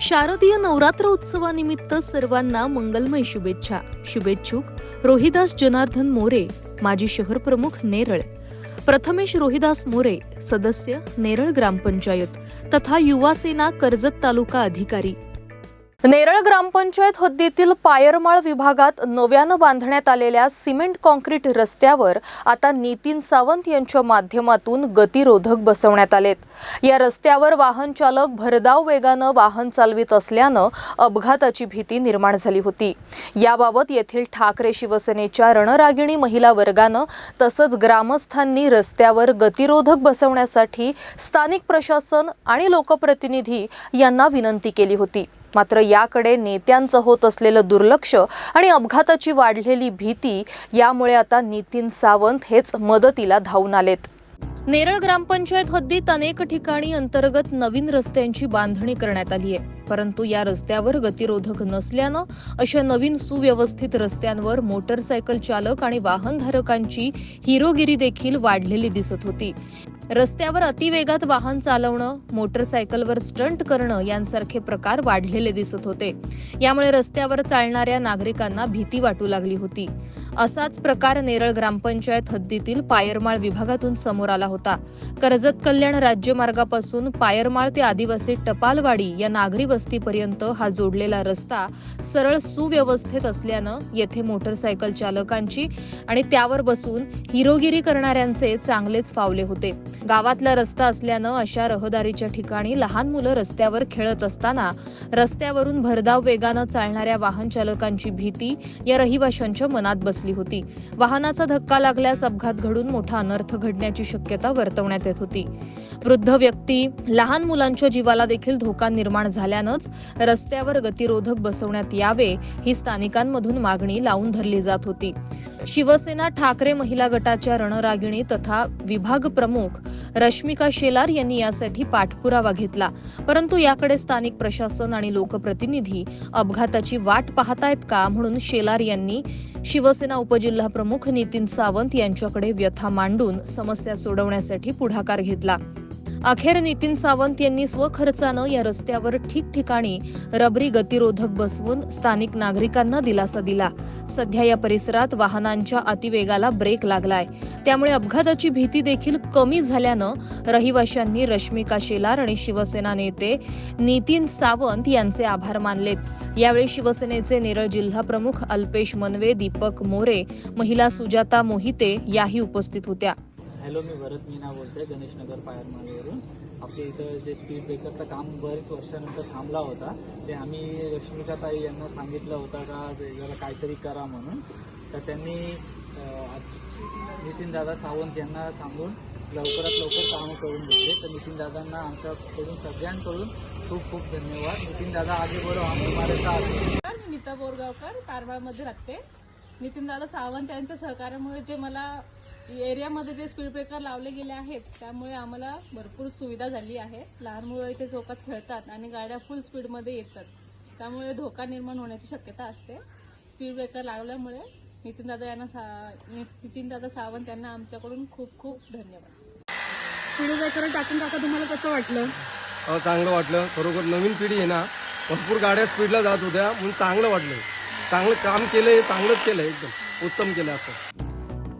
शारदीय नवरात्र उत्सवानिमित्त सर्वांना मंगलमय शुभेच्छा. शुभेच्छुक रोहिदास जनार्दन मोरे माजी शहर प्रमुख नेरळ. प्रथमेश रोहिदास मोरे सदस्य नेरळ ग्रामपंचायत तथा युवा सेना कर्जत तालुका अधिकारी. नेरळ ग्रामपंचायत हद्दीतील पायरमाळ विभागात नव्यानं बांधण्यात आलेल्या सिमेंट कॉन्क्रीट रस्त्यावर आता नितीन सावंत यांच्या माध्यमातून गतिरोधक बसवण्यात आलेत. या रस्त्यावर वाहन चालक भरधाव वेगानं वाहन चालवित असल्यानं अपघाताची भीती निर्माण झाली होती. याबाबत येथील ठाकरे शिवसेनेच्या रणरागिणी महिला वर्गानं तसंच ग्रामस्थांनी रस्त्यावर गतिरोधक बसवण्यासाठी स्थानिक प्रशासन आणि लोकप्रतिनिधी यांना विनंती केली होती. मात्र याकडे नेत्यांचं होत असलेलं दुर्लक्ष आणि अपघाताची वाढलेली भीती यामुळे आता नितीन सावंत हेच मदतीला धावून आलेत. नेरळ ग्रामपंचायत हद्दीत अनेक ठिकाणी अंतर्गत नवीन रस्त्यांची बांधणी करण्यात आली आहे. परंतु या रस्त्यावर गतिरोधक नसल्यानं अशा नवीन सुव्यवस्थित रस्त्यांवर मोटरसायकल चालक आणि वाहनधारकांची हिरोगिरी देखील वाढलेली दिसत होती. रस्त्यावर अतिवेगात वाहन चालवणं मोटरसायकलवर स्टंट करणं यांसारखे प्रकार वाढलेले दिसत होते. यामुळे रस्त्यावर चालणाऱ्या नागरिकांना भीती वाटू लागली होती. असाच प्रकार नेरळ ग्रामपंचायत हद्दीतील पायरमाळ विभागातून समोर आला होता. कर्जत कल्याण राज्यमार्गापासून पायरमाळ ते आदिवासी टपालवाडी या नागरी वस्तीपर्यंत हा जोडलेला रस्ता सरळ सुव्यवस्थेत असल्यानं येथे मोटरसायकल चालकांची आणि त्यावर बसून हिरोगिरी करणाऱ्यांचे चांगलेच फावले होते. गावातला रस्ता असल्यानं अशा रहदारीच्या ठिकाणी लहान मुलं रस्त्यावर खेळत असताना रस्त्यावरून भरधाव वेगानं चालणाऱ्या वाहन चालकांची भीती या रहिवाशांच्या मनात बसली होती. वाहनाचा धक्का लागल्यास अपघात घडून मोठा अनर्थ घडण्याची शक्यता वर्तवण्यात येत होती. वृद्ध व्यक्ती लहान मुलांच्या जीवाला देखील धोका निर्माण झाल्यानंच रस्त्यावर गतिरोधक बसवण्यात यावे ही स्थानिकांमधून मागणी लावून धरली जात होती. शिवसेना ठाकरे महिला गटाच्या रणरागिणी तथा विभाग प्रमुख रश्मिका शेलार यांनी यासाठी पाठपुरावा घेतला. परंतु याकडे स्थानिक प्रशासन आणि लोकप्रतिनिधी अपघाताची वाट पाहतायत का म्हणून शेलार यांनी शिवसेना उपजिल्हा प्रमुख नितीन सावंत यांच्याकडे व्यथा मांडून समस्या सोडवण्यासाठी पुढाकार घेतला. अखेर नितीन सावंत यांनी स्वखर्चानं या रस्त्यावर ठिकठिकाणी रबरी गतिरोधक बसवून स्थानिक नागरिकांना दिलासा दिला. सध्या या परिसरात वाहनांच्या अतिवेगाला ब्रेक लागलाय. त्यामुळे अपघाताची भीती देखील कमी झाल्यानं रहिवाशांनी रश्मिका शेलार आणि शिवसेना नेते नितीन सावंत यांचे आभार मानलेत. यावेळी शिवसेनेचे नेरळ जिल्हा प्रमुख अल्पेश मनवे दीपक मोरे महिला सुजाता मोहिते याही उपस्थित होत्या. हॅलो मी भरत मीना बोलतोय गणेशनगर पायरमाळीवरून आपल्या इथं जे स्पीड ब्रेकरचं काम बरेच वर्षानंतर थांबला होता. ते आम्ही रश्मिका ताई यांना सांगितलं होतं का जरा काहीतरी करा म्हणून. तर त्यांनी नितीन दादा सावंत यांना सांगून लवकरात लवकर कामं करून घेतले. तर नितीन दादांना आमच्याकडून सगळ्यांकडून खूप खूप धन्यवाद. नितीन दादा आगे बढो हम मी नीता बोरगावकर कारवाळमध्ये राहते नितीनदादा सावंत यांच्या सहकार्यामुळे जे मला एरियामध्ये जे स्पीड ब्रेकर लावले गेले आहेत त्यामुळे आम्हाला भरपूर सुविधा झाली आहे. लहान मुलं इथे चौकात खेळतात आणि गाड्या फुल स्पीडमध्ये येतात. त्यामुळे धोका निर्माण होण्याची शक्यता असते. स्पीड ब्रेकर लावल्यामुळे नितीनदादा यांना सा नितीनदादा सावंत यांना आमच्याकडून खूप खूप धन्यवाद. स्पीड ब्रेकर टाकून टाका तुम्हाला कसं वाटलं? चांगलं वाटलं. खरोखर नवीन पिढी आहे ना भरपूर गाड्या स्पीडला जात होत्या म्हणून चांगलं वाटलं. चांगलं काम केलंय चांगलंच केलंय एकदम. उत्तम केलं असं.